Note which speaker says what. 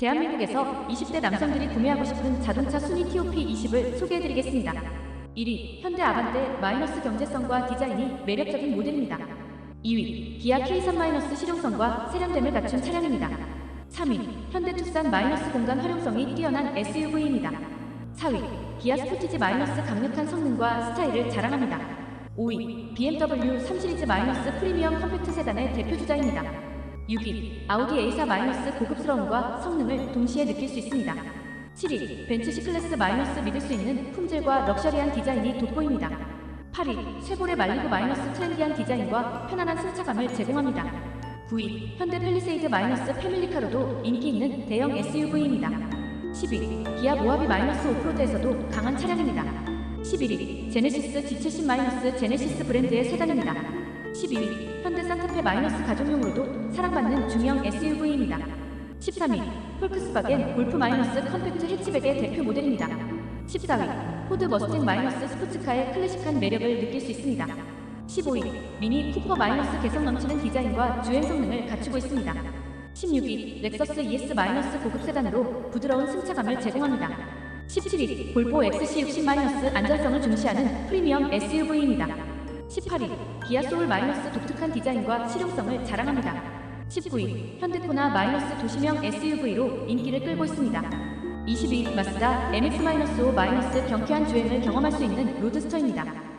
Speaker 1: 대한민국에서 20대 남성들이 구매하고 싶은 자동차 순위 TOP 20을 소개해드리겠습니다. 1위 현대 아반떼 마이너스 경제성과 디자인이 매력적인 모델입니다. 2위 기아 K3 마이너스 실용성과 세련됨을 갖춘 차량입니다. 3위 현대 투싼 마이너스 공간 활용성이 뛰어난 SUV입니다. 4위 기아 스포티지 마이너스 강력한 성능과 스타일을 자랑합니다. 5위 BMW 3 시리즈 마이너스 프리미엄 컴팩트 세단의 대표 주자입니다. 6위 아우디 A4 마이너스 고급스러움과 성능을 동시에 느낄 수 있습니다. 7위 벤츠 C클래스 마이너스 믿을 수 있는 품질과 럭셔리한 디자인이 돋보입니다. 8위 쉐보레 말리고 마이너스 트렌디한 디자인과 편안한 승차감을 제공합니다. 9위 현대 펠리세이드 마이너스 패밀리카로도 인기 있는 대형 SUV입니다. 10위 기아 모하비 마이너스 오프로드에서도 강한 차량입니다. 11위 제네시스 G70 마이너스 제네시스 브랜드의 세단입니다. 12위 현대 산타페 마이너스 가족용으로도 사랑받는 중형 SUV입니다. 13위 폴크스바겐 골프 마이너스 컴팩트 해치백의 대표 모델입니다. 14위 포드 머스탱 마이너스 스포츠카의 클래식한 매력을 느낄 수 있습니다. 15위 미니 쿠퍼 마이너스 개성 넘치는 디자인과 주행 성능을 갖추고 있습니다. 16위 렉서스 ES 마이너스 고급 세단으로 부드러운 승차감을 제공합니다. 17위 볼보 XC60 마이너스 안전성을 중시하는 프리미엄 SUV입니다. 18위 기아 소울 마이너스 독특한 디자인과 실용성을 자랑합니다. 19위 현대코나 마이너스 도시명 SUV로 인기를 끌고 있습니다. 20위 마스다 MX-5 마이너스 경쾌한 주행을 경험할 수 있는 로드스터입니다.